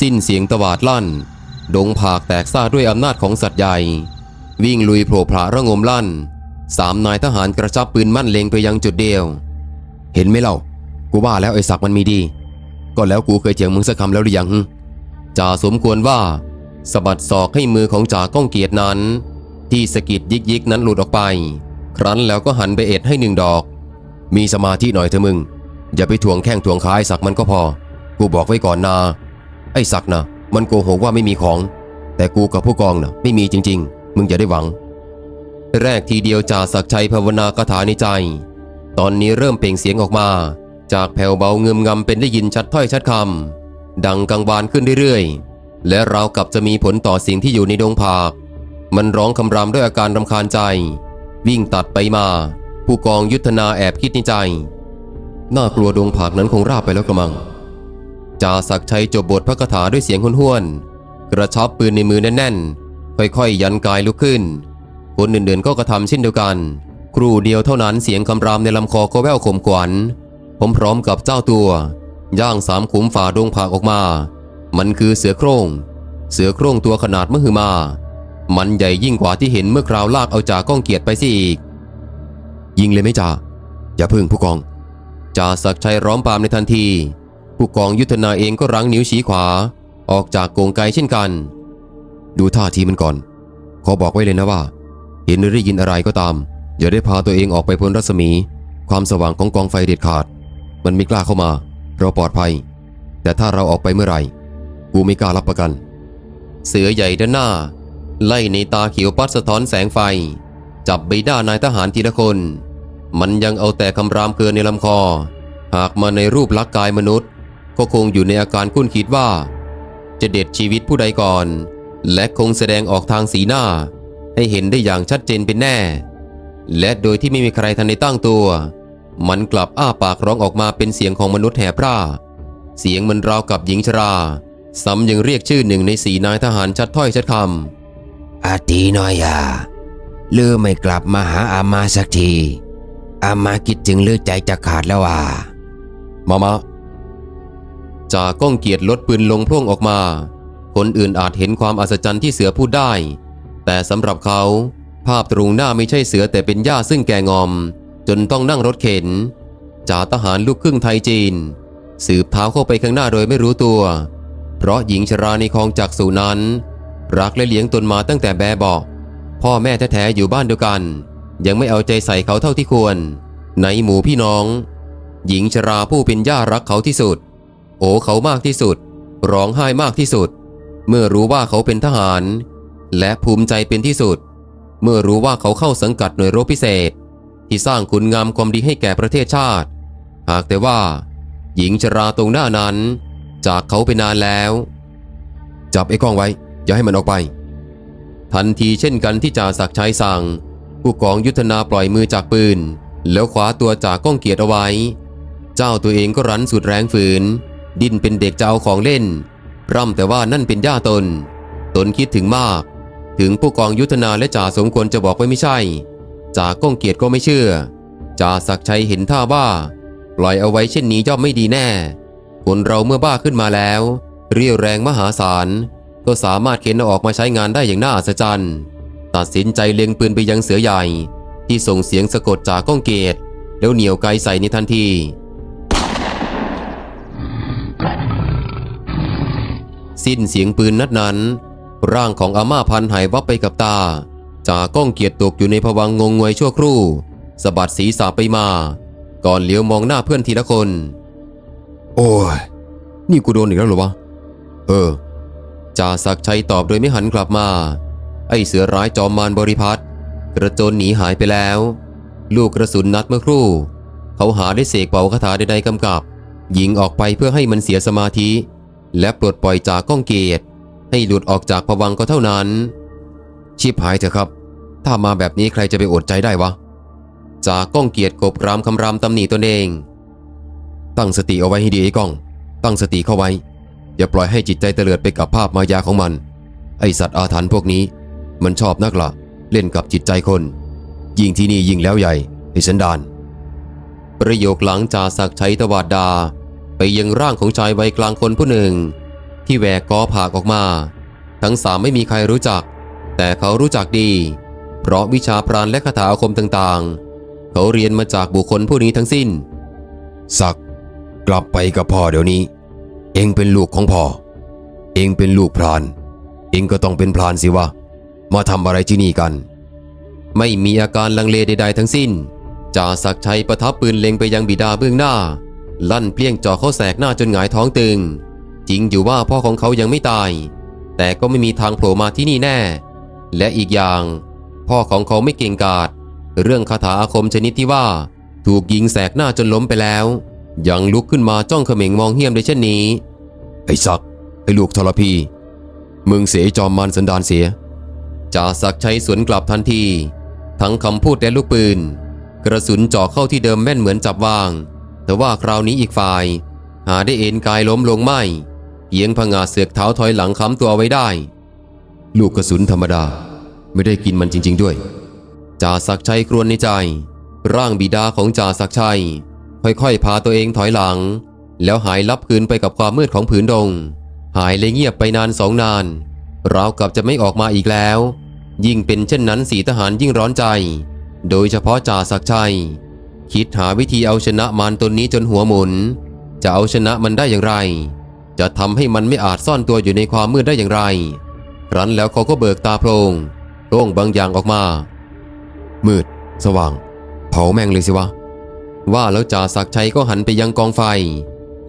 สิ้นเสียงตวาดลั่น ดงผากแตกซ่าด้วยอำนาจของสัตว์ใหญ่ วิ่งลุยโผล่ผาระงมลั่น สามนายทหารกระชับปืนมั่นเล็งไปยังจุดเดียว เห็นไหมเล่า กูว่าแล้วไอ้ศักดิ์มันมีดี ก็แล้วกูเคยเถียงมึงสักคำแล้วหรือยังจ่าสมควรว่าสะบัดศอกให้มือของจ่าก้องเกียรตินั้น ที่สะกิดยิกยิกนั้นหลุดออกไป ครั้นแล้วก็หันไปเอ็ดให้หนึ่งดอก มีสมาธิหน่อยเถอะมึง อย่าไปทวงแข้งทวงขาไอ้ศักดิ์มันก็พอ กูบอกไว้ก่อนนา ไอ้ศักนะมันโกหกว่าไม่มีของ แต่กูกับผู้กองนะไม่มีจริง ๆ มึงอย่าได้หวัง แรกทีเดียวจ่าศักชัยภาวนาคาถาในใจ ตอนนี้เริ่มเปล่งเสียงออกมา จากแผ่วเบาเงึมงำเป็นได้ยินชัดถ้อยชัดคำดังกังวานขึ้นเรื่อยๆ และราวกับจะมีผลต่อสิ่งที่อยู่ในดงผาก มันร้องคำรามด้วยอาการรำคาญใจ วิ่งตัดไปมา ผู้กองยุทธนาแอบคิดในใจน่ากลัวดงผากนั้นคงราบไปแล้วกระมัง จ่าศักชัยจบบทพระคาถาด้วยเสียงห้วนๆ กระชับปืนในมือแน่นๆ ค่อยๆ ยันกายลุกขึ้น คนอื่นๆ ก็กระทำเช่นเดียวกัน ครู่เดียวเท่านั้นเสียงคำรามในลำคอก็แว่วข่มขวัญผมพร้อมๆกับเจ้าตัว ย่างสามขุมฝ่าดงผากออกมา มันคือเสือโคร่ง เสือโคร่งตัวขนาดมหึมา มันใหญ่ยิ่งกว่าที่เห็นเมื่อคราวลากเอาจ่าก้องเกียรติไปสิอีก ยิงเลยไหมจ่าอย่าพึ่งผู้กองจ่าศักชัยร้อมปามในทันที ผู้กองยุทธนาเองก็รั้งนิ้วชี้ขวา ออกจากกงไกเช่นกัน ดูท่าทีมันก่อน ขอบอกไว้เลยนะว่า เห็นหรือได้ยินอะไรก็ตาม อย่าได้พาตัวเองออกไปพ้นรัศมี ความสว่างของกองไฟเด็ดขาด มันไม่กล้าเข้ามา เราปลอดภัย แต่ถ้าเราออกไปเมื่อไหร่กูไม่กล้ารับประกัน เสือใหญ่ด้านหน้า ไล่ในตาเขียวปัดสะท้อนแสงไฟ จับใบหน้านายทหารทีละคน มันยังเอาแต่คำรามเกินในลำคอ หากมาในรูปลักษณ์กายมนุษย์ ก็คงอยู่ในอาการคุ้นคิดว่า จะเด็ดชีวิตผู้ใดก่อน และคงแสดงออกทางสีหน้า ให้เห็นได้อย่างชัดเจนเป็นแน่ และโดยที่ไม่มีใครทันได้ตั้งตัว มันกลับอ้าปากร้องออกมาเป็นเสียงของมนุษย์แห่พร่า เสียงมันราวกับหญิงชราซ้ำยังเรียกชื่อหนึ่งในสีนายทหารชัดถ้อยชัดคอาตีน้อยอะลือไม่กลับมาหาอามาสักที อามาคิดถึงลือใจจะขาดแล้วอะำมามา จ่าก้องเกียรติลดปืนลงพร่งออกมา คนอื่นอาจเห็นความอัศจรรย์ที่เสือพูดได้ แต่สำหรับเขา ภาพตรงหน้าไม่ใช่เสือแต่เป็นหญ้าซึ่งแกงอม จนต้องนั่งรถเข็นจ่าทหารลูกครึ่งไทยจีน สืบเท้าเข้าไปข้างหน้าโดยไม่รู้ตัว เพราะหญิงชราในคลองจักสูนั้น รักและเลี้ยงตนมาตั้งแต่แบบเบาะพ่อแม่แท้ๆอยู่บ้านเดียวกัน ยังไม่เอาใจใส่เขาเท่าที่ควร ในหมู่พี่น้อง หญิงชราผู้เป็นย่ารักเขาที่สุด โอเขามากที่สุด ร้องไห้มากที่สุด เมื่อรู้ว่าเขาเป็นทหาร และภูมิใจเป็นที่สุด เมื่อรู้ว่าเขาเข้าสังกัดหน่วยรบพิเศษ ที่สร้างคุณงามความดีให้แก่ประเทศชาติ หากแต่ว่า หญิงชราตรงหน้านั้น จากเขาไปนานแล้ว จับไอ้กล้องไว้ อย่าให้มันออกไป ทันทีเช่นกันที่จ่าศักชัยสั่ง ผู้กองยุทธนาปล่อยมือจากปืน แล้วคว้าตัวจากก้องเกียรติเอาไว้ เจ้าตัวเองก็รั้นสุดแรงฝืน ดิ้นเป็นเด็กจะเอาของเล่น ร่ำแต่ว่านั่นเป็นย่าตน ตนคิดถึงมาก ถึงผู้กองยุทธนาและจ่าสมควรจะบอกไว้ไม่ใช่ จ่าก้องเกียรติก็ไม่เชื่อ จ่าศักชัยเห็นท่าว่า ปล่อยเอาไว้เช่นนี้ย่อมไม่ดีแน่ คนเราเมื่อบ้าขึ้นมาแล้ว เรียวแรงมหาศาล ก็สามารถเข็นออกมาใช้งานได้อย่างน่าอัศจรรย์ ตัดสินใจเล็งปืนไปยังเสือใหญ่ ที่ส่งเสียงสะกดจ่าก้องเกตแล้วเหนียวไกลใส่ในทันที สิ้นเสียงปืนนัดนั้น ร่างของอาม่าพันหายวับไปกับตาจาก้องเกียรติตกอยู่ในภวังงงงวยชั่วครู่สะบัดศีรษะไปมา ก่อนเลี้ยวมองหน้าเพื่อนทีละคน โอ้ย นี่กูโดนอีกแล้วหรอวะ เออจ่าศักชัยตอบโดยไม่หันกลับมา ไอเสือร้ายจอมมารบริพัตรกระโจนหนีหายไปแล้ว ลูกกระสุนนัดเมื่อครู่ เขาหาได้เสกเป่าคาถาใดๆกำกับ ยิงออกไปเพื่อให้มันเสียสมาธิ และปลดปล่อยจากก้องเกียรติให้หลุดออกจากภวังก็เท่านั้นชิบหายเถอะครับ ถ้ามาแบบนี้ใครจะไปอดใจได้วะ จากก้องเกียรติกบรามคำรามตำหนิตนเอง ตั้งสติเอาไว้ให้ดีไอ้ก้อง ตั้งสติเข้าไว้ อย่าปล่อยให้จิตใจเตลิดไปกับภาพมายาของมัน ไอสัตว์อาถรรพ์พวกนี้ มันชอบนักละเล่นกับจิตใจคน ยิงที่นี่ยิงแล้วใหญ่ไอ้สันดานประโยคหลังจ่าศักชัยตวาดดา ไปยังร่างของชายวัยกลางคนผู้หนึ่ง ที่แหวกกอผากออกมา ทั้งสามไม่มีใครรู้จัก แต่เขารู้จักดี เพราะวิชาพรานและคาถาอาคมต่างๆ เขาเรียนมาจากบุคคลผู้นี้ทั้งสิ้นศักดิ์กลับไปกับพ่อเดี๋ยวนี้ เองเป็นลูกของพ่อ เองเป็นลูกพราน เองก็ต้องเป็นพรานสิวะมาทำอะไรที่นี่กัน ไม่มีอาการลังเลใดๆทั้งสิ้นจ่าศักดิ์ชัยประทับปืนเล็งไปยังบิดาเบื้องหน้า ลั่นเปลี่ยงจ่อเข้าแสกหน้าจนหงายท้องตึง จริงอยู่ว่าพ่อของเขายังไม่ตาย แต่ก็ไม่มีทางโผล่มาที่นี่แน่ และอีกอย่าง พ่อของเขาไม่เก่งกาจเรื่องคาถาอาคมชนิดที่ว่า ถูกยิงแสกหน้าจนล้มไปแล้ว ยังลุกขึ้นมาจ้องเขม็งมองเหี้ยมได้เช่นนี้ ไอ้ศักดิ์ไอ้ลูกทรพี มึงเสียจอมมันสันดานเสียจ่าศักดิ์ชัยสวนกลับทันที ทั้งคำพูดและลูกปืน กระสุนเจ่อเข้าที่เดิมแม่นเหมือนจับวาง แต่ว่าคราวนี้อีกฝ่าย หาได้เอ็นกายล้มลงไม่เพียงผงาดเสือกเท้าถอยหลังค้ำตัวไว้ได้ ลูกกระสุนธรรมดา ไม่ได้กินมันจริง ๆด้วยจ่าศักชัยครวญในใจ ร่างบิดาของจ่าศักชัย ค่อยๆ พาตัวเองถอยหลัง แล้วหายลับคืนไปกับความมืดของผืนดง หายเลยเงียบไปนานสองนานราวกับจะไม่ออกมาอีกแล้ว ยิ่งเป็นเช่นนั้นสีทหารยิ่งร้อนใจ โดยเฉพาะจ่าศักชัย คิดหาวิธีเอาชนะมารตนนี้จนหัวหมุน จะเอาชนะมันได้อย่างไร จะทำให้มันไม่อาจซ่อนตัวอยู่ในความมืดได้อย่างไรรั้นแล้วเขาก็เบิกตาโพลงโร่งบางอย่างออกมา มืด สว่าง เผาแม่งเลยสิวะ ว่าแล้วจ่าศักชัยก็หันไปยังกองไฟ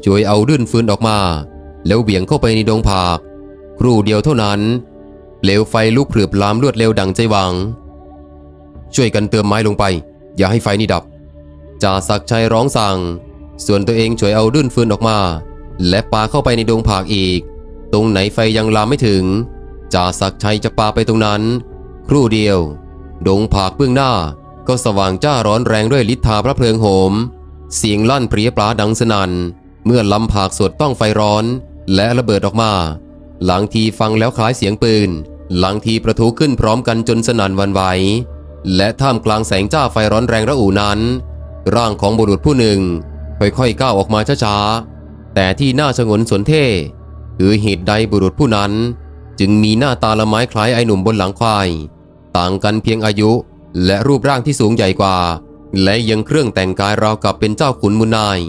ช่วยเอาดื้นฟืนออกมา แล้วเบี่ยงเข้าไปในดงผาก ครู่เดียวเท่านั้นเปลวไฟลุกพรึบลามรวดเร็วดังใจหวัง ช่วยกันเติมไม้ลงไป อย่าให้ไฟนี่ดับ จ่าศักชัยร้องสั่ง ส่วนตัวเองช่วยเอาดื้นฟืนออกมา และปาเข้าไปในดงผากอีก ตรงไหนไฟยังลามไม่ถึงจ่าศักชัยจะปาไปตรงนั้น ครู่เดียว ดงผากเบื้องหน้า ก็สว่างจ้าร้อนแรงด้วยฤทธาพระเพลิงโหม เสียงลั่นเพรียปลาดังสนัน่นเมื่อลำผากสดต้องไฟร้อน และระเบิดออกมา หลังทีฟังแล้วคล้ายเสียงปืน หลังทีประทุขึ้นพร้อมกันจนสนั่นวันไหวและท่ามกลางแสงจ้าไฟร้อนแรงระอุนั้น ร่างของบุรุษผู้หนึ่งค่อยๆก้าวออกมาช้าๆ แต่ที่น่าชงนสนเท่คือเหตุใดบุรุษผู้นั้น จึงมีหน้าตาละไม้คล้ายไอหนุ่มบนหลังควาย ต่างกันเพียงอายุและรูปร่างที่สูงใหญ่กว่า และยังเครื่องแต่งกายราวกับเป็นเจ้าขุนมุนนาย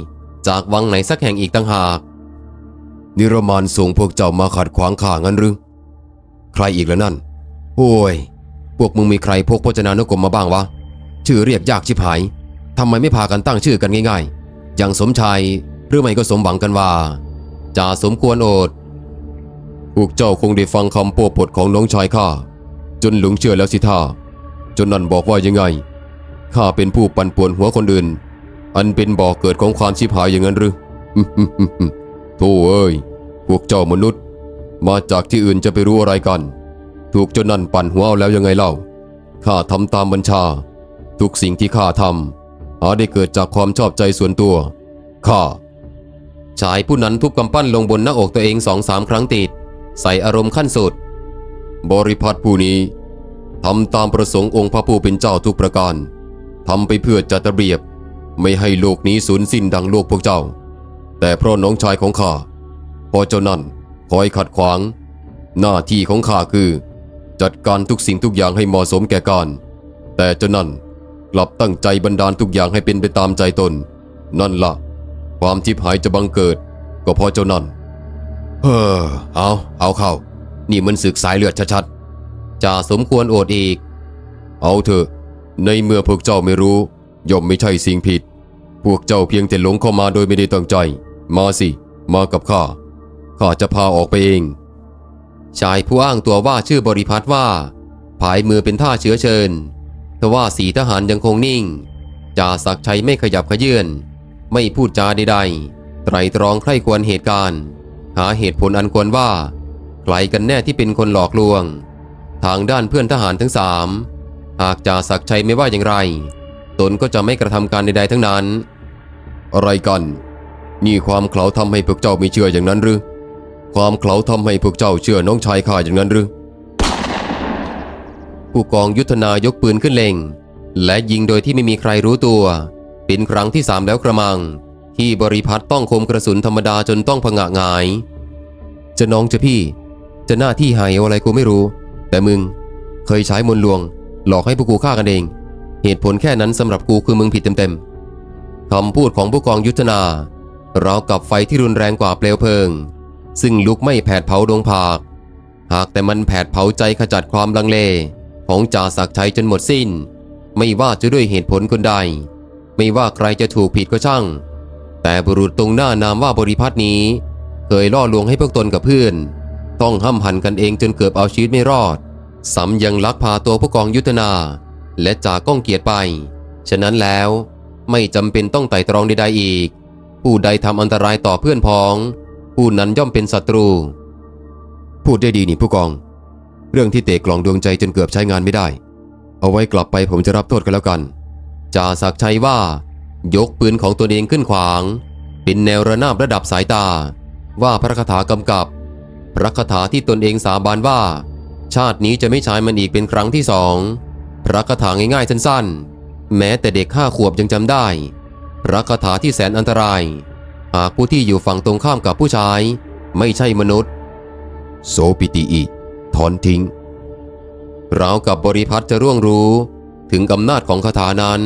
จากวังไหนสักแห่งอีกต่างหาก นิรมานส่งพวกเจ้ามาขัดขวางข้างั้นหรือใครอีกแล้วนั่น โอ้ย พวกมึงมีใครพกพจนานุกรมมาบ้างวะ ชื่อเรียกยากชิบหาย ทำไมไม่พากันตั้งชื่อกันง่ายๆ อย่างสมชายหรือไม่ก็สมหวังกันว่าจ่าสมควรโอดพวกเจ้าคงได้ฟังคำโปรปดของน้องชายข้าจนหลงเชื่อแล้วสิท่าจนนั่นบอกว่ายังไงข้าเป็นผู้ปั่นป่วนหัวคนอื่น อันเป็นบ่อกเกิดของความชิบหายอย่างนั้นหรือโธ่เอ้ย พวกเจ้ามนุษย์ มาจากที่อื่นจะไปรู้อะไรกัน ถูกจนนั่นปั่นหัวเอาแล้วยังไงเล่าข้าทำตามบัญชา ทุกสิ่งที่ข้าทำ หาได้เกิดจากความชอบใจส่วนตัวข้าชายผู้นั้นทุบกำปั้นลงบนหน้าอกตัวเองสองสามครั้งติด ใส่อารมณ์ขั้นสุด บริพัตรผู้นี้ทำตามประสงค์องค์พระผู้เป็นเจ้าทุกประการทำไปเพื่อจัดระเบียบ ไม่ให้โลกนี้สูญสิ้นดังโลกพวกเจ้า แต่เพราะน้องชายของข้าพอเจ้านั้นคอยขัดขวาง หน้าที่ของข้าคือ จัดการทุกสิ่งทุกอย่างให้เหมาะสมแก่การ แต่เจ้านั้น กลับตั้งใจบันดาลทุกอย่างให้เป็นไปตามใจตน นั่นละ่ะ ความทิพหายจะบังเกิด ก็เพราะเจ้านั้นเฮ้อเอา เอาเข้า นี่มันศึกสายเลือดชัดๆจ่าสมควรโอดอีก เอาเถอะ ในเมื่อพวกเจ้าไม่รู้ ย่อมไม่ใช่สิ่งผิด พวกเจ้าเพียงแต่หลงเข้ามาโดยไม่ได้ตั้งใจ มาสิ มากับข้า ข้าจะพาออกไปเอง ชายผู้อ้างตัวว่าชื่อบริพัตรว่า ผายมือเป็นท่าเชื้อเชิญ ทว่าสีทหารยังคงนิ่งจ่าศักชัยไม่ขยับขยื่นไม่พูดจาใดๆ ไตรตรองใคร่ควรเหตุการณ์ หาเหตุผลอันควรว่า ใครกันแน่ที่เป็นคนหลอกลวง ทางด้านเพื่อนทหารทั้งสามหากจ่าศักชัยไม่ว่าอย่างไร ตนก็จะไม่กระทำการใดๆทั้งนั้น อะไรกัน นี่ความเขาทำให้พวกเจ้าม่เชื่ออย่างนั้นหรือ ความเขาทำให้พวกเจ้าเชื่อน้องชายข้าอย่างนั้นหรือ ผู้กองยุทธนายกปืนขึ้นเล็ง และยิงโดยที่ไม่มีใครรู้ตัว เป็นครั้งที่สามแล้วกระมัง ที่บริพัตรต้องคมกระสุนธรรมดาจนต้องผงะงาย จะน้องจะพี่ จะหน้าที่หายอะไรกูไม่รู้ แต่มึง เคยใช้มนลวง หลอกให้พวกกูฆ่ากันเอง เหตุผลแค่นั้นสำหรับกูคือมึงผิดเต็มๆคำพูดของผู้กองยุทธนาเราวกับไฟที่รุนแรงกว่าเปลวเพลิง ซึ่งลุกไม่แผดเผาดวงผาก หากแต่มันแผดเผาใจขจัดความลังเล ของจ่าศักดิ์ชัยจนหมดสิ้น ไม่ว่าจะด้วยเหตุผลคนใด ไม่ว่าใครจะถูกผิดก็ช่าง แต่บุรุษตรงหน้านามว่าบริพัตรนี้ เคยล่อลวงให้พวกตนกับเพื่อน ต้องห้ำหันกันเองจนเกือบเอาชีวิตไม่รอดซ้ำยังลักพาตัวผู้กองยุทธนา และจ่าก้องเกียรติไป ฉะนั้นแล้วไม่จำเป็นต้องไต่ตรองใดๆอีก ผู้ใดทำอันตรายต่อเพื่อนพ้อง ผู้นั้นย่อมเป็นศัตรู พูดได้ดีนี่ผู้กอง เรื่องที่เตะกล่องดวงใจจนเกือบใช้งานไม่ได้ เอาไว้กลับไปผมจะรับโทษกันแล้วกันจ่าศักชัยว่า ยกปืนของตัวเองขึ้นขวาง เป็นแนวระนาบระดับสายตา ว่าพระคาถากำกับ พระคาถาที่ตนเองสาบานว่า ชาตินี้จะไม่ใช้มันอีกเป็นครั้งที่สองพระคาถาง่ายๆสั้นๆ แม้แต่เด็กห้าขวบยังจำได้ พระคาถาที่แสนอันตราย หากผู้ที่อยู่ฝั่งตรงข้ามกับผู้ชาย ไม่ใช่มนุษย์ โสปิติอิ ถอนทิ้งเรากับบริพัตรจะร่วงรู้ถึงอำนาจของคาถานั้น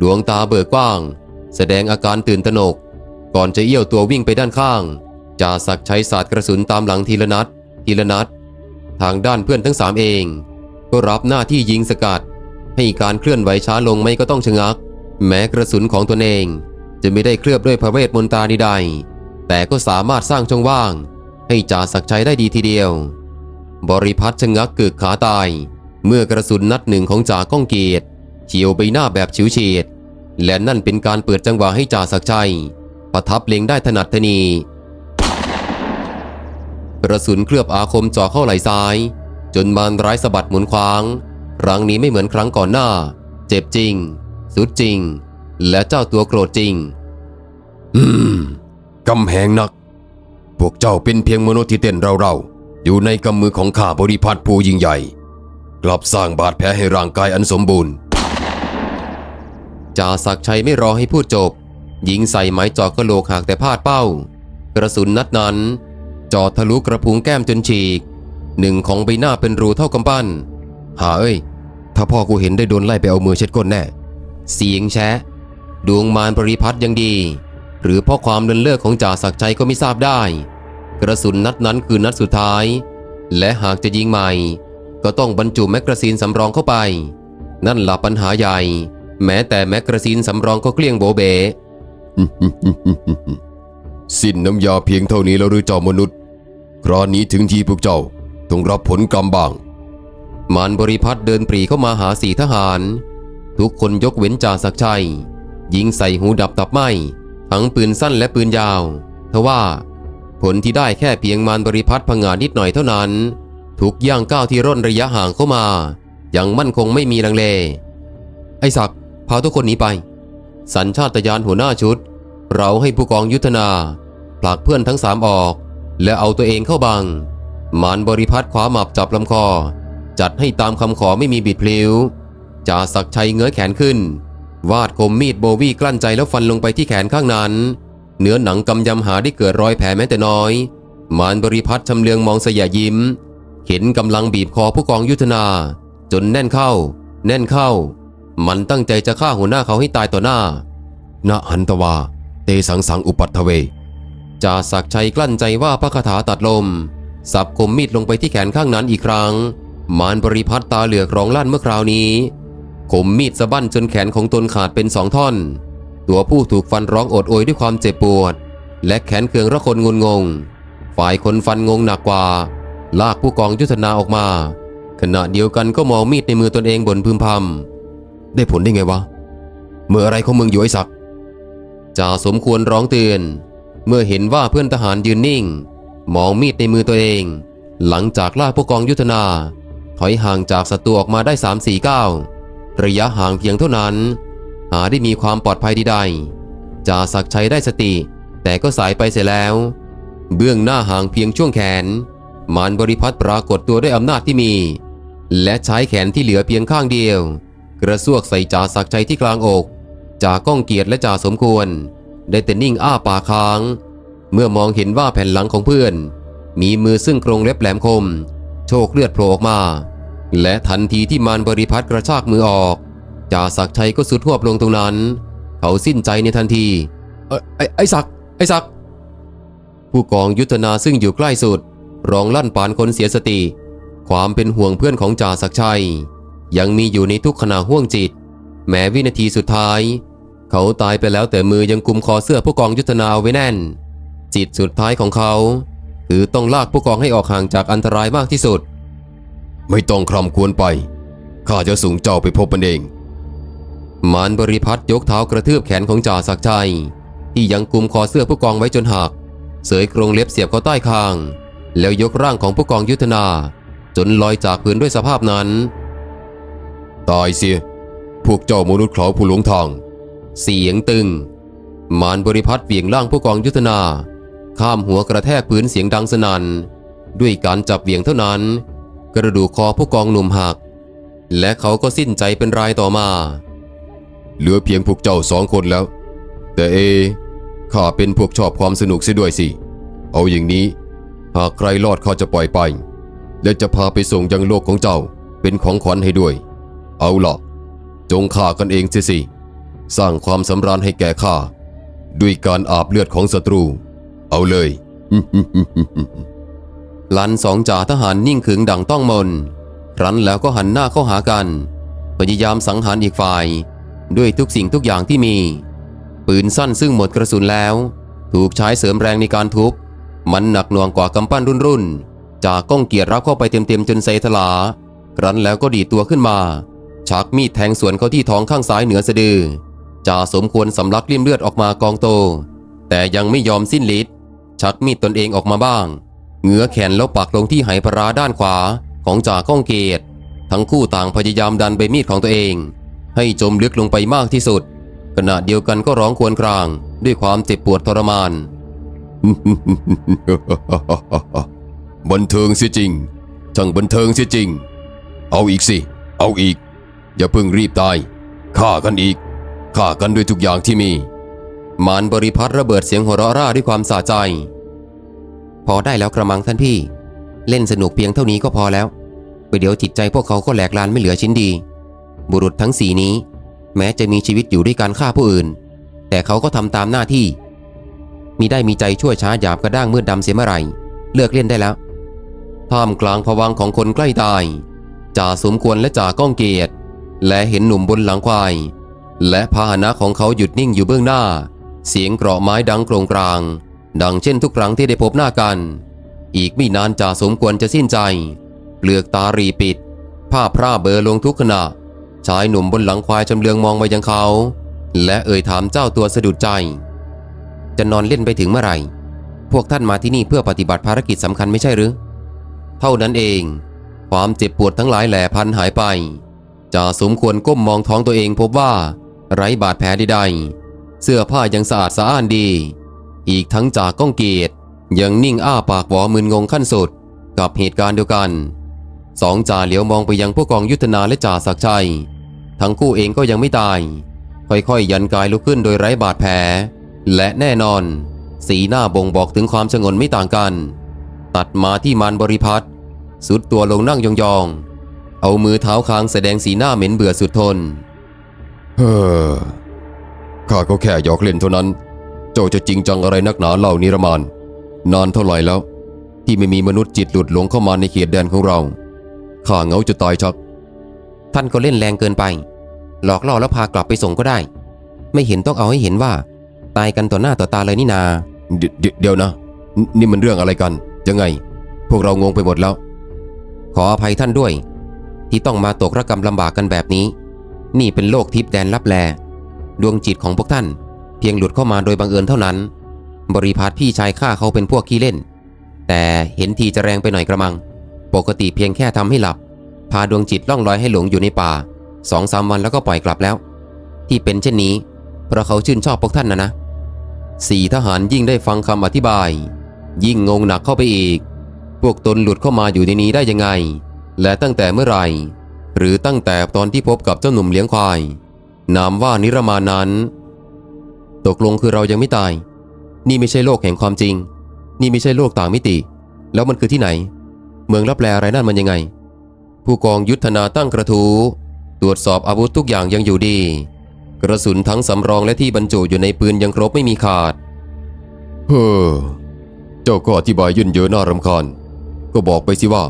ดวงตาเบิกกว้าง แสดงอาการตื่นตระหนก ก่อนจะเอี้ยวตัววิ่งไปด้านข้างจ่าศักใช้ศาสตร์กระสุนตามหลังทีละนัด ทีละนัด ทางด้านเพื่อนทั้งสามเอง ก็รับหน้าที่ยิงสกัด ให้การเคลื่อนไหวช้าลงไม่ก็ต้องชะงัก แม้กระสุนของตนเอง จะไม่ได้เคลือบด้วยพระเวทมนตราใดๆแต่ก็สามารถสร้างช่องว่าง ให้จ่าศักดิ์ชัยได้ดีทีเดียว บริพัตรชะงักเกึกขาตาย เมื่อกระสุนนัดหนึ่งของจ่าก้องเกียรติเฉียวใบหน้าแบบฉิวเฉียดและนั่นเป็นการเปิดจังหวะให้จ่าศักชัยประทับเล็งได้ถนัดทนีกระสุนเคลือบอาคมจ่อเข้าไหล่ซ้าย จนมารร้ายสะบัดหมุนคว้าง ครั้งนี้ไม่เหมือนครั้งก่อนหน้า เจ็บจริง สุดจริง และเจ้าตัวโกรธจริง อืมกำแหงนัก พวกเจ้าเป็นเพียงมนุษย์ที่เต้นเราๆ อยู่ในกำมือของข้าบริพัตรผู้ยิ่งใหญ่ กลับสร้างบาดแผลให้ร่างกายอันสมบูรณ์จ่าศักชัยไม่รอให้พูดจบ ยิงใส่ไม้จ่อกระโหลกหากแต่พลาดเป้า กระสุนนัดนั้นจอทะลุกระพุ้งแก้มจนฉีก หนึ่งของใบหน้าเป็นรูเท่ากำปั้น หาเอ้ย ถ้าพ่อกูเห็นได้โดนไล่ไปเอามือเช็ดก้นแน่ เสียงแชะ ดวงมารปริพัฒน์ยังดี หรือเพราะความเลินเล่อของจ่าศักชัยก็ไม่ทราบได้ กระสุนนัดนั้นคือนัดสุดท้าย และหากจะยิงใหม่ ก็ต้องบรรจุแมกกาซีนสำรองเข้าไป นั่นหละปัญหาใหญ่ แม้แต่แมกกาซีนสำรองก็เกลี้ยงโบเบสิ้นน้ำยาเพียงเท่านี้แล้วหรือเจ้ามนุษย์คราวนี้ถึงทีพวกเจ้าต้องรับผลกรรมบ้าง มารบริพัตรเดินปรีเข้ามาหาสีทหาร ทุกคนยกเว้นจ่าศักดิ์ชัย ยิงใส่หูดับตับไหมทั้งปืนสั้นและปืนยาวทว่า ผลที่ได้แค่เพียงมารบริพัตรพงาดนิดหน่อยเท่านั้น ทุกย่างก้าวที่ร่นระยะห่างเข้ามา ยังมั่นคงไม่มีลังเล ไอ้ศักพาทุกคนหนีไป สัญชาตญาณหัวหน้าชุด เราให้ผู้กองยุทธนา ผลักเพื่อนทั้งสามออก และเอาตัวเองเข้าบัง มารบริพัตรคว้าหมับจับลำคอ จัดให้ตามคำขอไม่มีบิดพลิ้วจ่าศักชัยเงื้อแขนขึ้น วาดคมมีดโบวี่กลั้นใจแล้วฟันลงไปที่แขนข้างนั้น เนื้อหนังกำยำหาได้เกิดรอยแผลแม้แต่น้อย มารบริพัตรชำเลืองมองสยะยิ้ม เห็นกำลังบีบคอผู้กองยุทธนา จนแน่นเข้า แน่นเข้า มันตั้งใจจะฆ่าหัวหน้าเขาให้ตายต่อหน้าณหันตวา เตสังสังอุปัตถเวจ่าศักชัยกลั้นใจว่าพระคาถาตัดลม สับคมมีดลงไปที่แขนข้างนั้นอีกครั้ง มารบริพัตรตาเหลือกร้องลั่นเมื่อคราวนี้คมมีดสะบั้นจนแขนของตนขาดเป็นสองท่อน ตัวผู้ถูกฟันร้องโอดโอยด้วยความเจ็บปวด และแขนเคืองระคนงุนงง ฝ่ายคนฟันงงหนักกว่า ลากผู้กองยุทธนาออกมา ขณะเดียวกันก็มองมีดในมือตนเองบนพึมพำได้ผลได้ไงวะ เมื่ออะไรของมึงอยู่ไอ้ศักจ่าสมควรร้องเตือน เมื่อเห็นว่าเพื่อนทหารยืนนิ่ง มองมีดในมือตัวเอง หลังจากล่าผู้กองยุทธนา ถอยห่างจากศัตรูออกมาได้3 4ก้าวระยะห่างเพียงเท่านั้น หาได้มีความปลอดภัยใดๆจ่าศักชัยได้สติ แต่ก็สายไปเสียแล้ว เบื้องหน้าห่างเพียงช่วงแขน มารบริพัตรปรากฏตัวด้วยอำนาจที่มี และใช้แขนที่เหลือเพียงข้างเดียว กระซวกใส่จ่าศักชัยที่กลางอกจ่าก้องเกียรติและจ่าสมควร ได้แต่นิ่งอ้าปากค้าง เมื่อมองเห็นว่าแผ่นหลังของเพื่อน มีมือซึ่งกรงเล็บแหลมคม โชคเลือดโผล่ออกมา และทันทีที่มารบริพัตรกระชากมือออก จ่าศักชัยก็สุดหวบลงตรงนั้น เขาสิ้นใจในทันที ไอ้ไอ้ศักไอ้ศักผู้กองยุทธนาซึ่งอยู่ใกล้สุด ร้องลั่นปานคนเสียสติ ความเป็นห่วงเพื่อนของจ่าศักชัย ยังมีอยู่ในทุกขณะห่วงจิต แม้วินาทีสุดท้าย เขาตายไปแล้วแต่มือยังกุมคอเสื้อผู้กองยุทธนาเอาไว้แน่น จิตสุดท้ายของเขาคือต้องลากผู้กองให้ออกห่างจากอันตรายมากที่สุด ไม่ต้องคร่ำควรไป ข้าจะส่งเจ้าไปพบมันเอง มารบริพัตรยกเท้ากระทืบแขนของจ่าศักชัย ที่ยังกุมคอเสื้อผู้กองไว้จนหัก เสยกรงเล็บเสียบเข้าใต้คาง แล้วยกร่างของผู้กองยุทธนา จนลอยจากพื้นด้วยสภาพนั้น ตายเสียพวกเจ้ามนุษย์เขาผู้หลงทาง เสียงตึง มารบริพัตรเหวี่ยงร่างผู้กองยุทธนา ข้ามหัวกระแทกพื้นเสียงดังสนั่นด้วยการจับเหวี่ยงเท่านั้น กระดูกคอผู้กองหนุ่มหัก และเขาก็สิ้นใจเป็นรายต่อมา เหลือเพียงพวกเจ้าสองคนแล้ว แต่เอข้าเป็นพวกชอบความสนุกเสียด้วยสิ เอาอย่างนี้ หากใครรอดข้าจะปล่อยไป และจะพาไปส่งยังโลกของเจ้าเป็นของขวัญให้ด้วย เอาล่ะ จงฆ่ากันเองเสียสิ สร้างความสำราญให้แก่ข้าด้วยการอาบเลือดของศัตรู เอาเลยหลันสองจ่าทหารนิ่งขึงดังต้องมน รั้นแล้วก็หันหน้าเข้าหากัน พยายามสังหารอีกฝ่าย ด้วยทุกสิ่งทุกอย่างที่มี ปืนสั้นซึ่งหมดกระสุนแล้ว ถูกใช้เสริมแรงในการทุบ มันหนักหน่วงกว่ากำปั้นรุ่นรุ่นจากก้องเกียรติรับเข้าไปเต็มๆจนเซทลาครั้นแล้วก็ดีตัวขึ้นมา ชักมีดแทงสวนเข้าที่ท้องข้างซ้ายเหนือสะดือจ่าสมควรสำลักลิ่มเลือดออกมากองโต แต่ยังไม่ยอมสิ้นฤทธิ์ชักมีดตนเองออกมาบ้าง เหงือแขนแล้วปักลงที่ไหปลาร้าด้านขวาของจ่าก้องเกียร์ทั้งคู่ต่างพยายามดันใบมีดของตัวเอง ให้จมลึกลงไปมากที่สุด ขณะเดียวกันก็ร้องครวญคราง ด้วยความเจ็บปวดทรมาน บันเทิงเสียจริงช่างบันเทิงเสียจริง เอาอีกสิ เอาอีก อย่าเพิ่งรีบตายฆ่ากันอีกฆ่ากันด้วยทุกอย่างที่มี มารบริพัตรระเบิดเสียงหัวเราะร่าด้วยความสะใจ พอได้แล้วกระมังท่านพี่ เล่นสนุกเพียงเท่านี้ก็พอแล้ว ไปเดี๋ยวจิตใจพวกเขาก็แหลกลานไม่เหลือชิ้นดี บุรุษทั้งสีนี้ แม้จะมีชีวิตอยู่ด้วยการฆ่าผู้อื่น แต่เขาก็ทำตามหน้าที่ มีได้มีใจช่วยช้าหยาบกระด้างมืดดำเสียเมื่อไหร่เลิกเล่นได้แล้วท่ามกลางภวังของคนใกล้ตายจ่าสมควรและจ่าก้องเกียรติ และเห็นหนุ่มบนหลังควาย และพาหนะของเขาหยุดนิ่งอยู่เบื้องหน้า เสียงเกราะไม้ดังโครงกราง ดังเช่นทุกครั้งที่ได้พบหน้ากัน อีกไม่นานจ่าสมควรจะสิ้นใจ เปลือกตารีปิด ผ้าพร่าเบลอลงทุกขณะ ชายหนุ่มบนหลังควายจำเลืองมองมายังเขา และเอ่ยถามเจ้าตัวสะดุดใจ จะนอนเล่นไปถึงเมื่อไหร่ พวกท่านมาที่นี่เพื่อปฏิบัติภารกิจสำคัญไม่ใช่หรือ เท่านั้นเอง ความเจ็บปวดทั้งหลายแหล่พันหายไปจ่าสมควรก้มมองท้องตัวเองพบว่า ไร้บาดแผลใดๆ เสื้อผ้ายังสะอาดสะอ้านดี อีกทั้งจากก้องเกียรติยังนิ่งอ้าปากหวอมึนงงขั้นสุด กับเหตุการณ์เดียวกันสองจ่าเหลียวมองไปยังผู้กองยุทธนาและจ่าศักชัย ทั้งคู่เองก็ยังไม่ตาย ค่อยๆ ยันกายลุกขึ้นโดยไร้บาดแผล และแน่นอน สีหน้าบ่งบอกถึงความสงนไม่ต่างกัน ตัดมาที่มารบริพัตรสุดตัวลงนั่งยองๆ เอามือเท้าค้างแสดงสีหน้าเหม็นเบื่อสุดทน เฮ้อข้าก็แค่หยอกเล่นเท่านั้น เจ้าจะจริงจังอะไรนักหนาเล่านิรมาน นานเท่าไหร่แล้ว ที่ไม่มีมนุษย์จิตหลุดหลงเข้ามาในเขตแดนของเรา ข้าเหงาจะตายชัก ท่านก็เล่นแรงเกินไป หลอกล่อแล้วพากลับไปส่งก็ได้ ไม่เห็นต้องเอาให้เห็นว่า ตายกันต่อหน้าต่อตาเลยนี่นา เดยวเดี๋ยวเดี๋ยวนะนนี่มันเรื่องอะไรกัน ยังไง พวกเรางงไปหมดแล้ว ขออภัยท่านด้วย ที่ต้องมาตกระกรรมลำบากกันแบบนี้ นี่เป็นโลกทิพย์แดนลับแล ดวงจิตของพวกท่าน เพียงหลุดเข้ามาโดยบังเอิญเท่านั้น บริพาทพี่ชายข้าเขาเป็นพวกขี้เล่น แต่เห็นทีจะแรงไปหน่อยกระมัง ปกติเพียงแค่ทำให้หลับ พาดวงจิตล่องลอยให้หลงอยู่ในป่าสองสามวันแล้วก็ปล่อยกลับแล้ว ที่เป็นเช่นนี้ เพราะเขาชื่นชอบพวกท่านนะนะสี่ทหารยิ่งได้ฟังคำอธิบาย ยิ่งงงหนักเข้าไปอีก พวกตนหลุดเข้ามาอยู่ในนี้ได้ยังไง และตั้งแต่เมื่อไหร่ หรือตั้งแต่ตอนที่พบกับเจ้าหนุ่มเลี้ยงควาย นามว่านิรมานั้น ตกลงคือเรายังไม่ตาย นี่ไม่ใช่โลกแห่งความจริง นี่ไม่ใช่โลกต่างมิติ แล้วมันคือที่ไหน เมืองรับแลอะไรนั่นมันยังไง ผู้กองยุทธนาตั้งกระทู้ตรวจสอบอาวุธทุกอย่างยังอยู่ดี กระสุนทั้งสำรองและที่บรรจุอยู่ในปืนยังครบไม่มีขาด เฮ้อ เจ้าก็อธิบายยุ่นเยอะน่ารำคาญ ก็บอกไปสิว่า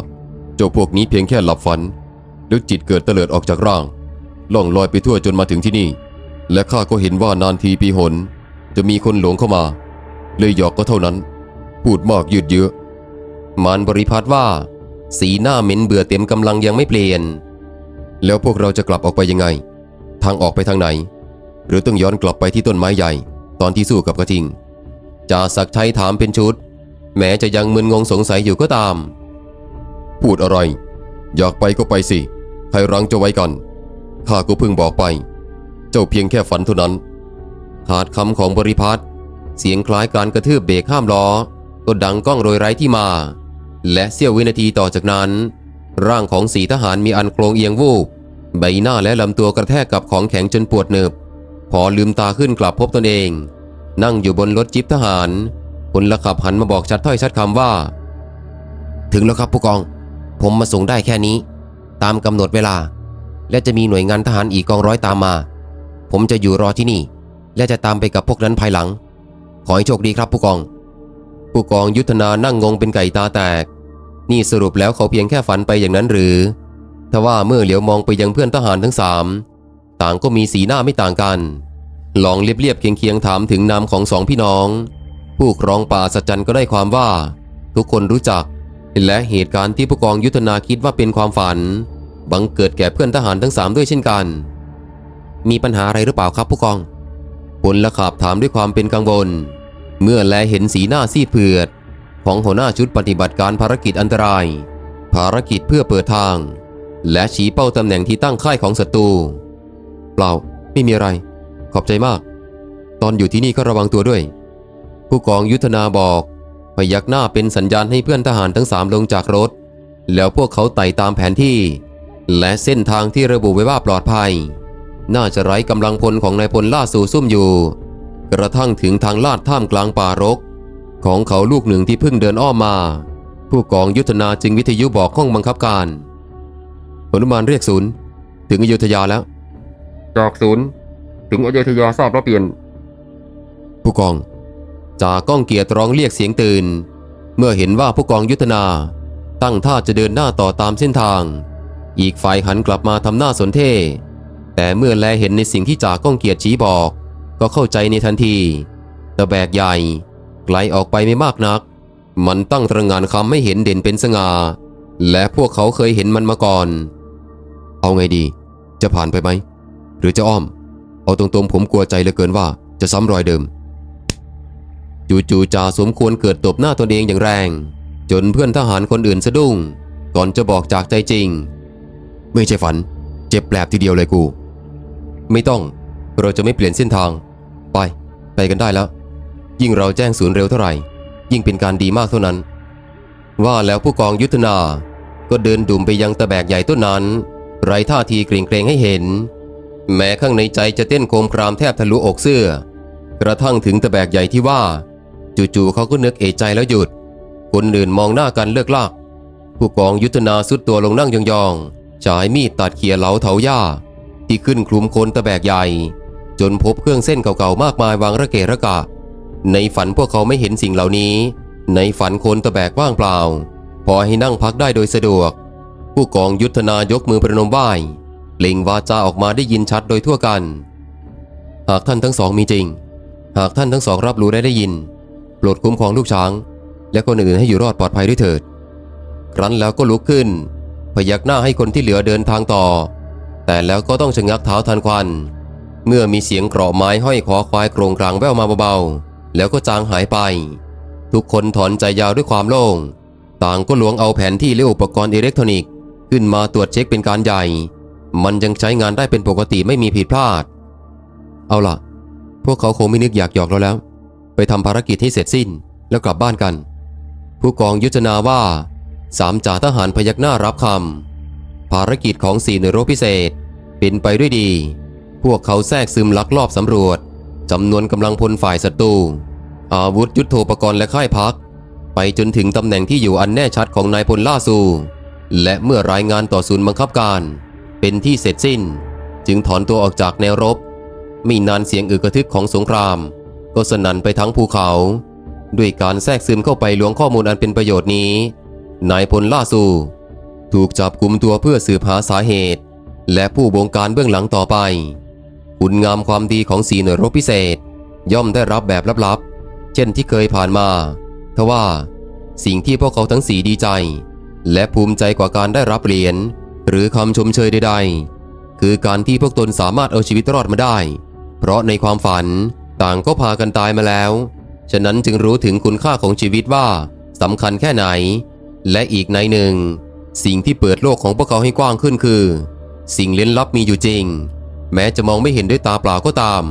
เจ้าพวกนี้เพียงแค่หลับฝันแล้วจิตเกิดเตลิดออกจากร่าง ล่องลอยไปทั่วจนมาถึงที่นี่ และข้าก็เห็นว่านานทีปีหน จะมีคนหลงเข้ามา เลยหยอกก็เท่านั้น พูดมากยืดเยื้อมารบริพัตว่า สีหน้าเหม็นเบื่อเต็มกำลังยังไม่เปลี่ยน แล้วพวกเราจะกลับออกไปยังไง ทางออกไปทางไหน หรือต้องย้อนกลับไปที่ต้นไม้ใหญ่ ตอนที่สู้กับกระทิงจ่าศักชัยถามเป็นชุด แม้จะยังมึนงงสงสัยอยู่ก็ตาม พูดอะไร อยากไปก็ไปสิใครรังเจ้าไว้กันข้าก็เพิ่งบอกไป เจ้าเพียงแค่ฝันเท่านั้น ขาดคำของบริพัตรเสียงคล้ายการกระทืบเบรกห้ามล้อก็ดังก้องโรยไร้ที่มา และเสี้ยววินาทีต่อจากนั้น ร่างของสีทหารมีอันโครงเอียงวูบ ใบหน้าและลำตัวกระแทกกับของแข็งจนปวดเนบพอลืมตาขึ้นกลับพบตนเอง นั่งอยู่บนรถจิบทหารคนละขับหันมาบอกชัดถ้อยชัดคำว่า ถึงแล้วครับผู้กอง ผมมาส่งได้แค่นี้ ตามกำหนดเวลา และจะมีหน่วยงานทหารอีกกองร้อยตามมา ผมจะอยู่รอที่นี่ และจะตามไปกับพวกนั้นภายหลัง ขอให้โชคดีครับผู้กอง ผู้กองยุทธนานั่งงงเป็นไก่ตาแตก นี่สรุปแล้วเขาเพียงแค่ฝันไปอย่างนั้นหรือทว่าเมื่อเหลียวมองไปยังเพื่อนทหารทั้งสามต่างก็มีสีหน้าไม่ต่างกัน ลองเรียบๆเคียงๆถามถึงนามของสองพี่น้อง ผู้ครองป่าสัจจันก็ได้ความว่า ทุกคนรู้จัก และเหตุการณ์ที่ผู้กองยุทธนาคิดว่าเป็นความฝัน บังเกิดแก่เพื่อนทหารทั้งสามด้วยเช่นกัน มีปัญหาอะไรหรือเปล่าครับผู้กองพลละขับถามด้วยความเป็นกังวล เมื่อแลเห็นสีหน้าซีดเผือด ของหัวหน้าชุดปฏิบัติการภารกิจอันตราย ภารกิจเพื่อเปิดทาง และชี้เป้าตำแหน่งที่ตั้งค่ายของศัตรู เปล่า ไม่มีอะไร ขอบใจมาก ตอนอยู่ที่นี่ก็ระวังตัวด้วย ผู้กองยุทธนาบอกพยักหน้าเป็นสัญญาณให้เพื่อนทหารทั้งสามลงจากรถ แล้วพวกเขาไต่ตามแผนที่ และเส้นทางที่ระบุไว้ว่าปลอดภัย น่าจะไร้กำลังพลของนายพลล่าสู่ซุ่มอยู่ กระทั่งถึงทางลาดท่ามกลางป่ารก ของเขาลูกหนึ่งที่เพิ่งเดินอ้อมมา ผู้กองยุทธนาจึงวิทยุบอกห้องบังคับการหนุมานเรียกศูนย์ ถึงอยุธยาแล้ว จากศูนย์ ถึงอยุธยาทราบแล้วเปลี่ยน ผู้กองจ่าก้องเกียรติร้องเรียกเสียงตื่น เมื่อเห็นว่าผู้กองยุทธนา ตั้งท่าจะเดินหน้าต่อตามเส้นทาง อีกฝ่ายหันกลับมาทำหน้าสนเท่ แต่เมื่อแลเห็นในสิ่งที่จ่าก้องเกียรติชี้บอก ก็เข้าใจในทันทีตะแบกใหญ่ ไกลออกไปไม่มากนัก มันตั้งตระงานคำไม่เห็นเด่นเป็นสง่า และพวกเขาเคยเห็นมันมาก่อน เอาไงดี จะผ่านไปไหม หรือจะอ้อม เอาตรงๆผมกลัวใจเหลือเกินว่าจะซ้ำรอยเดิม จู่ๆจ่าสมควรเกิดตบหน้าตนเองอย่างแรง จนเพื่อนทหารคนอื่นสะดุ้ง ก่อนจะบอกจากใจจริง ไม่ใช่ฝัน เจ็บแปลบทีเดียวเลยกู ไม่ต้อง เราจะไม่เปลี่ยนเส้นทาง ไป ไปกันได้แล้ว ยิ่งเราแจ้งศูนย์เร็วเท่าไหร่ ยิ่งเป็นการดีมากเท่านั้น ว่าแล้วผู้กองยุทธนา ก็เดินดุ่มไปยังตะแบกใหญ่ต้นนั้น ไรท่าทีเกรงเกรงให้เห็น แม้ข้างในใจจะเต้นโคมครามแทบทะลุอกเสื้อ กระทั่งถึงตะแบกใหญ่ที่ว่า จู่ๆเขาก็นึกเอะใจแล้วหยุด คนอื่นมองหน้ากันเลิกลากผู้กองยุทธนาสุดตัวลงนั่งยองๆฉายมีดตัดเขี่ยเหลาเถาหญ้า ที่ขึ้นคลุมโคนตะแบกใหญ่ จนพบเครื่องเส้นเก่าๆมากมายวางระเกะระกะ ในฝันพวกเขาไม่เห็นสิ่งเหล่านี้ ในฝันคนตะแบกว่างเปล่า พอให้นั่งพักได้โดยสะดวก ผู้กองยุทธนายกมือประนมไหว้เล่งวาจาออกมาได้ยินชัดโดยทั่วกัน หากท่านทั้งสองมีจริง หากท่านทั้งสองรับรู้ได้ได้ยินโปรดคุ้มครองลูกช้าง และคนอื่นให้อยู่รอดปลอดภัยด้วยเถิด ครั้นแล้วก็ลุกขึ้น พยักหน้าให้คนที่เหลือเดินทางต่อ แต่แล้วก็ต้องชะงักเท้าทันควัน เมื่อมีเสียงเกราะไม้ห้อยคอควายโครงกลางแว่วมาเบาๆ แล้วก็จางหายไป ทุกคนถอนใจยาวด้วยความโล่ง ต่างก็หลวงเอาแผนที่และอุปกรณ์อิเล็กทรอนิกส์ขึ้นมาตรวจเช็คเป็นการใหญ่ มันยังใช้งานได้เป็นปกติไม่มีผิดพลาด เอาล่ะ พวกเขาคงไม่นึกอยากหยอกเราแล้ว ไปทำภารกิจให้เสร็จสิ้นแล้วกลับบ้านกัน ผู้กองยุทธนาว่าสามจ่าทหารพยักหน้ารับคำภารกิจของสี่หน่วยรบพิเศษเป็นไปด้วยดี พวกเขาแทรกซึมลักลอบสำรวจจำนวนกำลังพลฝ่ายศัตรู อาวุธยุทโธปกรณ์และค่ายพัก ไปจนถึงตำแหน่งที่อยู่อันแน่ชัดของนายพลล่าซู และเมื่อรายงานต่อศูนย์บังคับการ เป็นที่เสร็จสิ้น จึงถอนตัวออกจากแนวรบไม่นานเสียงอึกกระทึกของสงคราม ก็สนั่นไปทั้งภูเขา ด้วยการแทรกซึมเข้าไปหลวงข้อมูลอันเป็นประโยชน์นี้ นายพลล่าซูถูกจับกลุ่มตัวเพื่อสืบหาสาเหตุ และผู้บงการเบื้องหลังต่อไป คุณงามความดีของสีหน่วยรบพิเศษ ย่อมได้รับแบบลับๆ เช่นที่เคยผ่านมาทว่า สิ่งที่พวกเขาทั้งสีดีใจ และภูมิใจกว่าการได้รับเหรียญหรือคำชมเชยใดๆ คือการที่พวกตนสามารถเอาชีวิตรอดมาได้ เพราะในความฝันต่างก็พากันตายมาแล้ว ฉะนั้นจึงรู้ถึงคุณค่าของชีวิตว่าสำคัญแค่ไหน และอีกในหนึ่ง สิ่งที่เปิดโลกของพวกเขาให้กว้างขึ้นคือ สิ่งเล้นลับมีอยู่จริง แม้จะมองไม่เห็นด้วยตาเปล่าก็ตาม